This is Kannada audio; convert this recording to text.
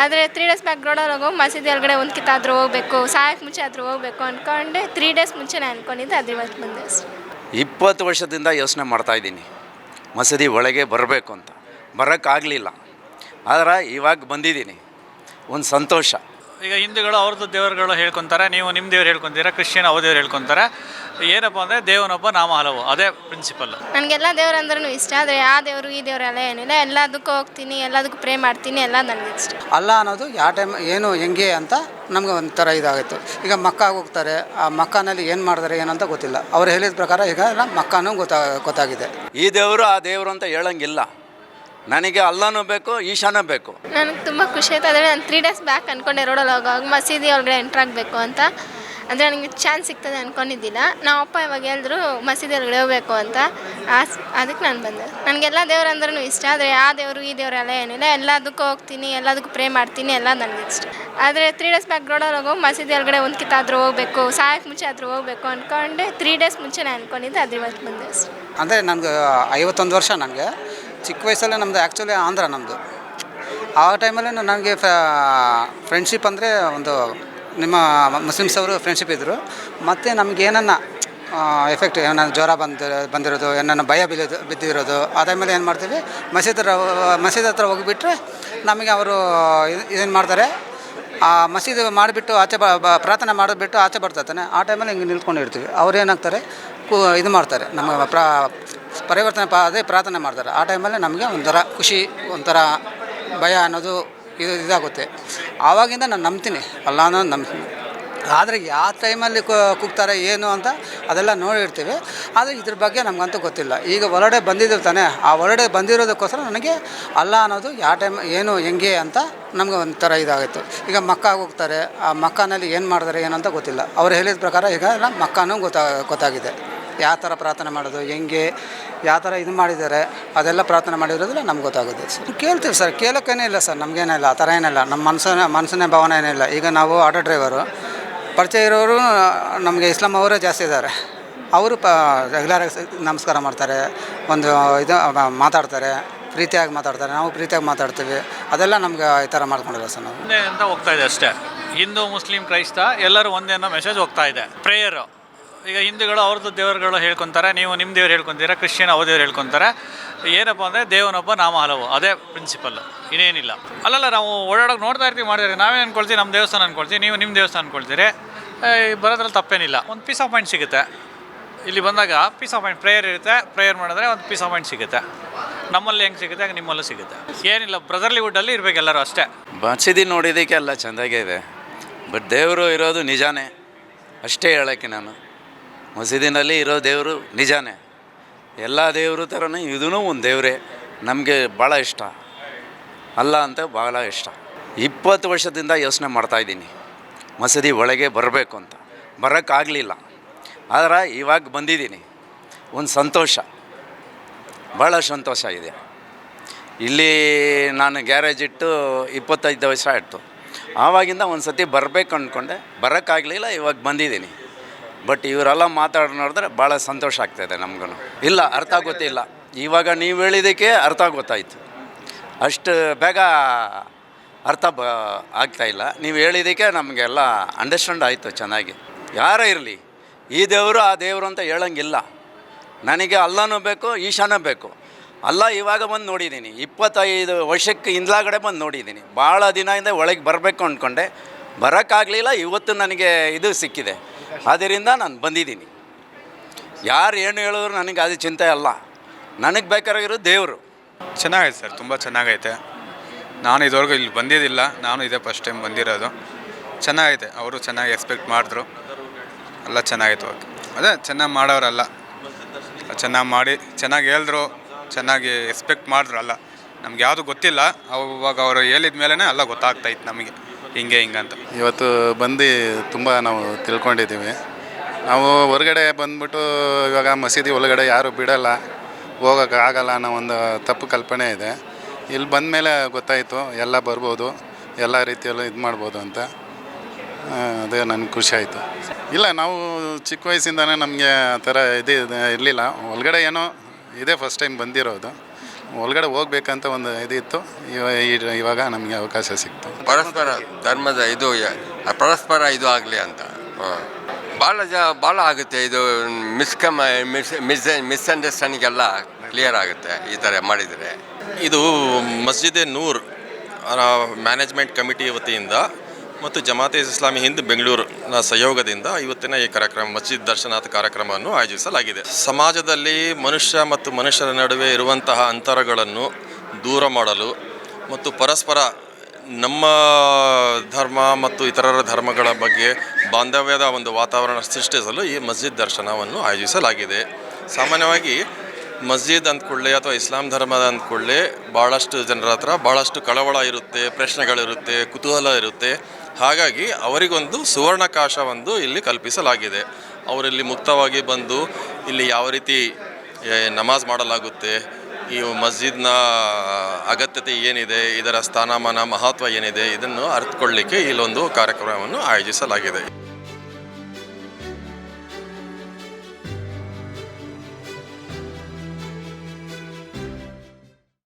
ಆದರೆ ತ್ರೀ ಡೇಸ್ ಬ್ಯಾಕ್ ರೋಡಲ್ಲಿ ಹೋಗೋ ಮಸೀದಿ ಒಳಗಡೆ ಒಂದು ಕಿತ್ತಾದರೂ ಹೋಗಬೇಕು ಸಾಯಕ್ಕೆ ಮುಂಚೆ ಆದರೂ ಹೋಗಬೇಕು ಅಂದ್ಕೊಂಡೆ ತ್ರೀ ಡೇಸ್ ಮುಂಚೆನೇ ಅಂದ್ಕೊಂಡಿದ್ದೆ ಅದ್ರ ಇವತ್ತು ಬಂದೆ ಇಪ್ಪತ್ತು ವರ್ಷದಿಂದ ಯೋಚನೆ ಮಾಡ್ತಾಯಿದ್ದೀನಿ ಮಸೀದಿ ಒಳಗೆ ಬರಬೇಕು ಅಂತ. ಬರೋಕ್ಕಾಗಲಿಲ್ಲ. ಆದರೆ ಇವಾಗ ಬಂದಿದ್ದೀನಿ. ಒಂದು ಸಂತೋಷ. ಈಗ ಹಿಂದೂಗಳು ಅವ್ರದ್ದು ದೇವರುಗಳು ಹೇಳ್ಕೊತಾರೆ ನೀವು ನಿಮ್ಮ ದೇವ್ರು ಹೇಳ್ಕೊತೀರಾ ಕ್ರಿಶ್ಚಿಯನ್ ಅವ್ರ ದೇವ್ರು ಹೇಳ್ಕೊತಾರೆ. ಏನಪ್ಪ ಅಂದರೆ ದೇವನೊಬ್ಬ ನಾಮ ಹಲವು ಅದೇ ಪ್ರಿನ್ಸಿಪಲ್ ನನಗೆಲ್ಲ ದೇವ್ರು ಅಂದ್ರೂ ಇಷ್ಟ ಆದರೆ ಆ ದೇವರು ಈ ದೇವರೆಲ್ಲ ಏನಿಲ್ಲ ಎಲ್ಲದಕ್ಕೂ ಹೋಗ್ತೀನಿ ಎಲ್ಲದಕ್ಕೂ ಪ್ರೇ ಮಾಡ್ತೀನಿ ಎಲ್ಲ ನನಗೆ ಇಷ್ಟ. ಅಲ್ಲ ಅನ್ನೋದು ಯಾವ ಟೈಮ್ ಏನು ಹೆಂಗೆ ಅಂತ ನಮ್ಗೆ ಒಂಥರ ಇದಾಗುತ್ತೆ. ಈಗ ಮಕ್ಕ ಹೋಗ್ತಾರೆ ಆ ಮಕ್ಕನಲ್ಲಿ ಏನು ಮಾಡಿದ್ರೆ ಏನಂತ ಗೊತ್ತಿಲ್ಲ. ಅವ್ರು ಹೇಳಿದ ಪ್ರಕಾರ ಈಗ ಮಕ್ಕನೂ ಮಕ್ಕಾನೂ ಗೊತ್ತಾ ಗೊತ್ತಾಗಿದೆ. ಈ ದೇವರು ಆ ದೇವರು ಅಂತ ಹೇಳಂಗಿಲ್ಲ. ನನಗೆ ಅಲ್ಲನೂ ಬೇಕು ಈಶಾನೂ ಬೇಕು. ನನಗೆ ತುಂಬ ಖುಷಿ ಆಯ್ತು. ಆದರೆ ನಾನು ತ್ರೀ ಡೇಸ್ ಬ್ಯಾಕ್ ಅಂದ್ಕೊಂಡೆ ರೋಡಲ್ಲಿ ಹೋಗೋವಾಗ ಮಸೀದಿ ಒಳಗಡೆ ಎಂಟ್ರ್ ಆಗಬೇಕು ಅಂತ. ಅಂದರೆ ನನಗೆ ಚಾನ್ಸ್ ಸಿಗ್ತದೆ ಅಂದ್ಕೊಂಡಿದ್ದಿಲ್ಲ ನಾವು ಅಪ್ಪ ಇವಾಗ ಹೇಳಿದ್ರು ಮಸೀದಿ ಒಳಗಡೆ ಹೋಗಬೇಕು ಅಂತ. ಆಸ್ ಅದಕ್ಕೆ ನಾನು ಬಂದೆ. ನನಗೆಲ್ಲ ದೇವ್ರು ಅಂದ್ರೂ ಇಷ್ಟ. ಆದರೆ ಆ ದೇವರು ಈ ದೇವರೆಲ್ಲ ಏನಿಲ್ಲ. ಎಲ್ಲದಕ್ಕೂ ಹೋಗ್ತೀನಿ ಎಲ್ಲದಕ್ಕೂ ಪ್ರೇ ಮಾಡ್ತೀನಿ ಎಲ್ಲ ನನಗೆ ಇಷ್ಟ. ಆದರೆ ತ್ರೀ ಡೇಸ್ ಬ್ಯಾಕ್ ರೋಡಲ್ಲಿ ಹೋಗೋ ಮಸೀದಿ ಒಳಗಡೆ ಒಂದು ಕಿತ್ತಾದರೂ ಹೋಗಬೇಕು ಸಾಯಕ್ಕೆ ಮುಂಚೆ ಆದರೂ ಹೋಗಬೇಕು ಅಂದ್ಕೊಂಡೆ ತ್ರೀ ಡೇಸ್ ಮುಂಚೆ ನಾನು ಅಂದ್ಕೊಂಡಿದ್ದೆ ಅದ್ರ ಇವತ್ತು ಬಂದೆ ಅಷ್ಟೇ. ಅಂದರೆ ನನಗೆ ಐವತ್ತೊಂದು ವರ್ಷ ನನಗೆ ಚಿಕ್ಕ ವಯಸ್ಸಲ್ಲೇ ನಮ್ಮದು ಆ್ಯಕ್ಚುಲಿ ಆಂಧ್ರ ನಮ್ಮದು ಆ ಟೈಮಲ್ಲೇ ನನಗೆ ಫ್ರೆಂಡ್ಶಿಪ್ ಅಂದರೆ ಒಂದು ನಿಮ್ಮ ಮುಸ್ಲಿಮ್ಸ್ ಅವರು ಫ್ರೆಂಡ್ಶಿಪ್ ಇದ್ದರು ಮತ್ತು ನಮ್ಗೆ ಏನನ್ನ ಎಫೆಕ್ಟ್ ಏನನ್ನ ಜ್ವರ ಬಂದು, ಬಂದಿರೋದು, ಏನನ್ನ ಭಯ ಬೀಳೋದು ಬಿದ್ದಿರೋದು, ಆ ಟೈಮಲ್ಲಿ ಏನು ಮಾಡ್ತೀವಿ? ಮಸೀದ್ ಮಸೀದ್ ಹತ್ರ ಹೋಗಿಬಿಟ್ರೆ ನಮಗೆ ಅವರು ಇದೇನು ಮಾಡ್ತಾರೆ? ಆ ಮಸೀದಿ ಮಾಡಿಬಿಟ್ಟು ಆಚೆ ಬ ಪ್ರಾರ್ಥನೆ ಮಾಡಿಬಿಟ್ಟು ಆಚೆ ಬರ್ತಾನೆ ಆ ಟೈಮಲ್ಲಿ ಹಿಂಗೆ ನಿಂತ್ಕೊಂಡಿರ್ತೀವಿ ಅವ್ರು ಏನಾಗ್ತಾರೆ? ಕು, ಇದು ಮಾಡ್ತಾರೆ. ನಮ್ಮ ಪ್ರಾ, ಪರಿವರ್ತನೆ ಪಾ, ಅದೇ ಪ್ರಾರ್ಥನೆ ಮಾಡ್ತಾರೆ. ಆ ಟೈಮಲ್ಲಿ ನಮಗೆ ಒಂಥರ ಖುಷಿ, ಒಂಥರ ಭಯ ಅನ್ನೋದು ಇದು, ಇದಾಗುತ್ತೆ. ಆವಾಗಿಂದ ನಾನು ನಂಬ್ತೀನಿ. ಅಲ್ಲ ಅನ್ನೋದು ನಂಬ್ತೀನಿ ಆದರೆ ಯಾವ ಟೈಮಲ್ಲಿ ಕೂಗ್ತಾರೆ, ಏನು ಅಂತ ಅದೆಲ್ಲ ನೋಡಿರ್ತೀವಿ. ಆದರೆ ಇದ್ರ ಬಗ್ಗೆ ನಮಗಂತೂ ಗೊತ್ತಿಲ್ಲ. ಈಗ ಹೊರಡೆ ಬಂದಿದ್ದೀವಿ ತಾನೇ, ಆ ಹೊರಡೆ ಬಂದಿರೋದಕ್ಕೋಸ್ಕರ ನನಗೆ ಅಲ್ಲ ಅನ್ನೋದು ಯಾವ ಟೈಮ್ ಏನು, ಹೆಂಗೆ ಅಂತ ನಮಗೆ ಒಂಥರ ಇದಾಗಿತ್ತು. ಈಗ ಮಕ್ಕ ಹೋಗ್ತಾರೆ ಆ ಮಕ್ಕನಲ್ಲಿ ಏನು ಮಾಡ್ತಾರೆ, ಏನು ಅಂತ ಗೊತ್ತಿಲ್ಲ. ಅವ್ರು ಹೇಳಿದ ಪ್ರಕಾರ ಈಗ ಎಲ್ಲ ಮಕ್ಕನೂ ಗೊತ್ತಾ, ಗೊತ್ತಾಗಿದೆ. ಯಾವ ಥರ ಪ್ರಾರ್ಥನೆ ಮಾಡೋದು, ಹೆಂಗೆ, ಯಾವ ಥರ ಇದು ಮಾಡಿದ್ದಾರೆ, ಅದೆಲ್ಲ ಪ್ರಾರ್ಥನೆ ಮಾಡಿರೋದಿಲ್ಲ ನಮ್ಗೆ ಗೊತ್ತಾಗುತ್ತೆ. ಸರ್, ಕೇಳ್ತೀವಿ ಸರ್, ಕೇಳೋಕ್ಕೇನೇ ಇಲ್ಲ ಸರ್, ನಮಗೇನಿಲ್ಲ, ಆ ಥರ ಏನಿಲ್ಲ. ನಮ್ಮ ಮನಸ್ಸನ್ನ, ಮನಸ್ಸಿನ ಭಾವನೆ ಏನಿಲ್ಲ. ಈಗ ನಾವು ಆಟೋ ಡ್ರೈವರು ಪರಿಚಯ ಇರೋರು ನಮಗೆ ಇಸ್ಲಾಂ ಅವರೇ ಜಾಸ್ತಿ ಇದ್ದಾರೆ. ಅವರು ಪ ರೆಗ್ಯುಲರಾಗಿ ನಮಸ್ಕಾರ ಮಾಡ್ತಾರೆ, ಒಂದು ಇದು ಮಾತಾಡ್ತಾರೆ, ಪ್ರೀತಿಯಾಗಿ ಮಾತಾಡ್ತಾರೆ, ನಾವು ಪ್ರೀತಿಯಾಗಿ ಮಾತಾಡ್ತೀವಿ. ಅದೆಲ್ಲ ನಮ್ಗೆ ಈ ಥರ ಮಾಡ್ಕೊಂಡಿಲ್ಲ ಸರ್ ನಾವು. ಅಂತ ಹೋಗ್ತಾ ಇದೆ ಅಷ್ಟೇ. ಹಿಂದೂ, ಮುಸ್ಲಿಂ, ಕ್ರೈಸ್ತ ಎಲ್ಲರೂ ಒಂದೇ ಅನ್ನೋ ಮೆಸೇಜ್ ಹೋಗ್ತಾ ಇದೆ. ಪ್ರೇಯರು ಈಗ ಹಿಂದೂಗಳು ಅವ್ರದ್ದು ದೇವರುಗಳು ಹೇಳ್ಕೊತಾರೆ, ನೀವು ನಿಮ್ಮ ದೇವ್ರು ಹೇಳ್ಕೊತೀರಾ, ಕ್ರಿಶ್ಚಿಯನ್ ಅವ್ರ ದೇವ್ರು ಹೇಳ್ಕೊತಾರೆ. ಏನಪ್ಪ ಅಂದರೆ ದೇವನೊಬ್ಬ ನಾಮ ಹಲವು ಅದೇ ಪ್ರಿನ್ಸಿಪಲ್ ಇನ್ನೇನಿಲ್ಲ. ಅಲ್ಲಲ್ಲ, ನಾವು ಓಡಾಡೋಕೆ ನೋಡ್ತಾ ಇರ್ತೀವಿ, ಮಾಡಿದ್ರೆ ನಾವೇ ಅನ್ಕೊಳ್ತೀವಿ ನಮ್ಮ ದೇವಸ್ಥಾನ ಅನ್ಕೊಳ್ತೀವಿ, ನೀವು ನಿಮ್ಮ ದೇವಸ್ಥಾನ ಅನ್ಕೊಳ್ತೀರಿ. ಬರೋದ್ರಲ್ಲಿ ತಪ್ಪೇನಿಲ್ಲ. ಒಂದು ಪೀಸ್ ಆಫ್ ಮೈಂಡ್ ಸಿಗುತ್ತೆ. ಇಲ್ಲಿ ಬಂದಾಗ ಪೀಸ್ ಆಫ್ ಮೈಂಡ್ ಪ್ರೇಯರ್ ಇರುತ್ತೆ. ಪ್ರೇಯರ್ ಮಾಡಿದ್ರೆ ಒಂದು ಪೀಸ್ ಆಫ್ ಮೈಂಡ್ ಸಿಗುತ್ತೆ. ನಮ್ಮಲ್ಲಿ ಹೆಂಗೆ ಸಿಗುತ್ತೆ, ಹಾಗೆ ನಿಮ್ಮಲ್ಲೂ ಸಿಗುತ್ತೆ. ಏನಿಲ್ಲ ಬ್ರದರ್ಲಿವುಡ್ಡಲ್ಲಿ ಇರಬೇಕು ಎಲ್ಲರೂ ಅಷ್ಟೇ. ಮಸೀದಿ ನೋಡಿದ್ದಕ್ಕೆ ಎಲ್ಲ ಚೆಂದಾಗೇ ಇದೆ. ಬಟ್ ದೇವರು ಇರೋದು ನಿಜಾನೇ. ಅಷ್ಟೇ ಹೇಳೋಕ್ಕೆ ನಾನು. ಮಸೀದಿನಲ್ಲಿ ಇರೋ ದೇವರು ನಿಜಾನೇ. ಎಲ್ಲ ದೇವರು ಥರನೇ ಇದೂ ಒಂದು ದೇವರೇ. ನಮಗೆ ಭಾಳ ಇಷ್ಟ. ಅಲ್ಲ ಅಂತ ಭಾಳ ಇಷ್ಟ. ಇಪ್ಪತ್ತು ವರ್ಷದಿಂದ ಯೋಚನೆ ಮಾಡ್ತಾಯಿದ್ದೀನಿ ಮಸೀದಿ ಒಳಗೆ ಬರಬೇಕು ಅಂತ. ಬರೋಕ್ಕಾಗಲಿಲ್ಲ. ಆದರೆ ಇವಾಗ ಬಂದಿದ್ದೀನಿ. ಒಂದು ಸಂತೋಷ. ಭಾಳ ಸಂತೋಷ ಇದೆ. ಇಲ್ಲಿ ನಾನು ಗ್ಯಾರೇಜ್ ಇಟ್ಟು ಇಪ್ಪತ್ತೈದು ವರ್ಷ ಆಯಿತು. ಆವಾಗಿಂದ ಒಂದು ಸತಿ ಬರಬೇಕು ಅಂದ್ಕೊಂಡೆ ಬರೋಕ್ಕಾಗಲಿಲ್ಲ, ಇವಾಗ ಬಂದಿದ್ದೀನಿ. ಬಟ್ ಇವರೆಲ್ಲ ಮಾತಾಡಿ ನೋಡಿದ್ರೆ ಭಾಳ ಸಂತೋಷ ಆಗ್ತಾಯಿದೆ ನಮಗೂ ಇಲ್ಲ, ಅರ್ಥ ಗೊತ್ತಿಲ್ಲ ಇವಾಗ ನೀವು ಹೇಳಿದ್ದಕ್ಕೆ ಅರ್ಥ ಗೊತ್ತಾಯಿತು ಅಷ್ಟು ಬೇಗ ಅರ್ಥ ಬ ಆಗ್ತಾಯಿಲ್ಲ ನೀವು ಹೇಳಿದ್ದಕ್ಕೆ ನಮಗೆಲ್ಲ ಅಂಡರ್ಸ್ಟ್ಯಾಂಡ್ ಆಯಿತು ಚೆನ್ನಾಗಿ. ಯಾರೇ ಇರಲಿ, ಈ ದೇವರು ಆ ದೇವರು ಅಂತ ಹೇಳೋಂಗಿಲ್ಲ. ನನಗೆ ಅಲ್ಲನೂ ಬೇಕು, ಈಶಾನೂ ಬೇಕು. ಅಲ್ಲ, ಇವಾಗ ಬಂದು ನೋಡಿದ್ದೀನಿ ಇಪ್ಪತ್ತೈದು ವರ್ಷಕ್ಕೆ ಹಿಂದ್ಲಾಗಡೆ ಬಂದು ನೋಡಿದ್ದೀನಿ ಭಾಳ ದಿನದಿಂದ ಒಳಗೆ ಬರಬೇಕು ಅಂದ್ಕೊಂಡೆ. ಬರೋಕ್ಕಾಗಲಿಲ್ಲ, ಇವತ್ತು ನನಗೆ ಇದು ಸಿಕ್ಕಿದೆ. ಆದ್ದರಿಂದ ನಾನು ಬಂದಿದ್ದೀನಿ. ಯಾರು ಏನು ಹೇಳಿದ್ರು ನನಗೆ ಅದು ಚಿಂತೆ ಅಲ್ಲ. ನನಗೆ ಬೇಕಾಗಿರೋ ದೇವರು. ಚೆನ್ನಾಗೈತೆ ಸರ್, ತುಂಬ ಚೆನ್ನಾಗೈತೆ. ನಾನು ಇದುವರೆಗೂ ಇಲ್ಲಿ ಬಂದಿದ್ದಿಲ್ಲ, ನಾನು ಇದೇ ಫಸ್ಟ್ ಟೈಮ್ ಬಂದಿರೋದು. ಚೆನ್ನಾಗೈತೆ, ಅವರು ಚೆನ್ನಾಗಿ ಎಕ್ಸ್ಪೆಕ್ಟ್ ಮಾಡಿದ್ರು. ಎಲ್ಲ ಚೆನ್ನಾಗಿತ್ತು ಓಕೆ ಅದೇ ಚೆನ್ನಾಗಿ ಮಾಡೋರಲ್ಲ. ಚೆನ್ನಾಗಿ ಮಾಡಿ, ಚೆನ್ನಾಗಿ ಹೇಳಿದ್ರು, ಚೆನ್ನಾಗಿ ಎಕ್ಸ್ಪೆಕ್ಟ್ ಮಾಡಿದ್ರು ಅಲ್ಲ. ನಮ್ಗೆ ಯಾವುದು ಗೊತ್ತಿಲ್ಲ, ಅವಾಗ ಅವರು ಹೇಳಿದ ಮೇಲೇ ಎಲ್ಲ ಗೊತ್ತಾಗ್ತಾಯಿತ್ತು ನಮಗೆ. ಹಿಂಗೆ ಹಿಂಗೆ ಅಂತ. ಇವತ್ತು ಬಂದು ತುಂಬ ನಾವು ತಿಳ್ಕೊಂಡಿದ್ದೀವಿ. ನಾವು ಹೊರಗಡೆ ಬಂದ್ಬಿಟ್ಟು ಇವಾಗ ಮಸೀದಿ ಒಳಗಡೆ ಯಾರು ಬಿಡಲ್ಲ, ಹೋಗೋಕೆ ಆಗಲ್ಲ ಅನ್ನೋ ಒಂದು ತಪ್ಪು ಕಲ್ಪನೆ ಇದೆ. ಇಲ್ಲಿ ಬಂದ ಮೇಲೆ ಗೊತ್ತಾಯಿತು, ಎಲ್ಲ ಬರ್ಬೋದು, ಎಲ್ಲ ರೀತಿಯಲ್ಲೂ ಇದು ಮಾಡ್ಬೋದು ಅಂತ. ಅದೇ ನನಗೆ ಖುಷಿ ಆಯಿತು. ಇಲ್ಲ, ನಾವು ಚಿಕ್ಕ ವಯಸ್ಸಿಂದನೇ ನಮಗೆ ಆ ಥರ ಇದು ಇರಲಿಲ್ಲ. ಒಳಗಡೆ ಏನೋ ಇದೇ ಫಸ್ಟ್ ಟೈಮ್ ಬಂದಿರೋದು. ಒಳಗಡೆ ಹೋಗ್ಬೇಕಂತ ಒಂದು ಇದಿತ್ತು. ಇತ್ತು ಇವಾಗ ನಮಗೆ ಅವಕಾಶ ಸಿಕ್ತು. ಪರಸ್ಪರ ಧರ್ಮದ ಇದು ಯ- ಪರಸ್ಪರ ಇದು ಆಗಲಿ ಅಂತ. ಭಾಳ ಜ ಭಾಳ ಆಗುತ್ತೆ ಇದು ಮಿಸ್ಕಮ್ ಮಿಸ್ ಮಿಸ್ ಮಿಸ್ಅಂಡರ್ಸ್ಟ್ಯಾಂಡಿಂಗ್ ಎಲ್ಲ ಕ್ಲಿಯರ್ ಆಗುತ್ತೆ ಈ ಥರ ಮಾಡಿದರೆ. ಇದು ಮಸ್ಜಿದೆ ನೂರ್ ಮ್ಯಾನೇಜ್ಮೆಂಟ್ ಕಮಿಟಿ ವತಿಯಿಂದ ಮತ್ತು ಜಮಾತೆ ಇಸ್ಲಾಮಿ ಹಿಂದ್ ಬೆಂಗಳೂರಿನ ಸಹಯೋಗದಿಂದ ಇವತ್ತಿನ ಈ ಕಾರ್ಯಕ್ರಮ, ಮಸ್ಜಿದ್ ದರ್ಶನಾಥ ಕಾರ್ಯಕ್ರಮವನ್ನು ಆಯೋಜಿಸಲಾಗಿದೆ. ಸಮಾಜದಲ್ಲಿ ಮನುಷ್ಯ ಮತ್ತು ಮನುಷ್ಯರ ನಡುವೆ ಇರುವಂತಹ ಅಂತರಗಳನ್ನು ದೂರ ಮಾಡಲು ಮತ್ತು ಪರಸ್ಪರ ನಮ್ಮ ಧರ್ಮ ಮತ್ತು ಇತರರ ಧರ್ಮಗಳ ಬಗ್ಗೆ ಬಾಂಧವ್ಯದ ಒಂದು ವಾತಾವರಣ ಸೃಷ್ಟಿಸಲು ಈ ಮಸ್ಜಿದ್ ದರ್ಶನವನ್ನು ಆಯೋಜಿಸಲಾಗಿದೆ. ಸಾಮಾನ್ಯವಾಗಿ ಮಸ್ಜಿದ್ ಅಂದ್ಕೊಳ್ಳೆ ಅಥವಾ ಇಸ್ಲಾಂ ಧರ್ಮದ ಅಂದ್ಕೊಳ್ಳೆ ಭಾಳಷ್ಟು ಜನರ ಹತ್ರ ಭಾಳಷ್ಟು ಕಳವಳ ಇರುತ್ತೆ, ಪ್ರಶ್ನೆಗಳಿರುತ್ತೆ, ಕುತೂಹಲ ಇರುತ್ತೆ. ಹಾಗಾಗಿ ಅವರಿಗೊಂದು ಸುವರ್ಣಕಾಶ ಒಂದು ಇಲ್ಲಿ ಕಲ್ಪಿಸಲಾಗಿದೆ. ಅವರಲ್ಲಿ ಮುಕ್ತವಾಗಿ ಬಂದು ಇಲ್ಲಿ ಯಾವ ರೀತಿ ನಮಾಜ್ ಮಾಡಲಾಗುತ್ತೆ, ಈ ಮಸ್ಜಿದ್ನ ಅಗತ್ಯತೆ ಏನಿದೆ, ಇದರ ಸ್ಥಾನಮಾನ, ಮಹತ್ವ ಏನಿದೆ, ಇದನ್ನು ಅರ್ಥಕೊಳ್ಳಿಕ್ಕೆ ಇಲ್ಲೊಂದು ಕಾರ್ಯಕ್ರಮವನ್ನು ಆಯೋಜಿಸಲಾಗಿದೆ.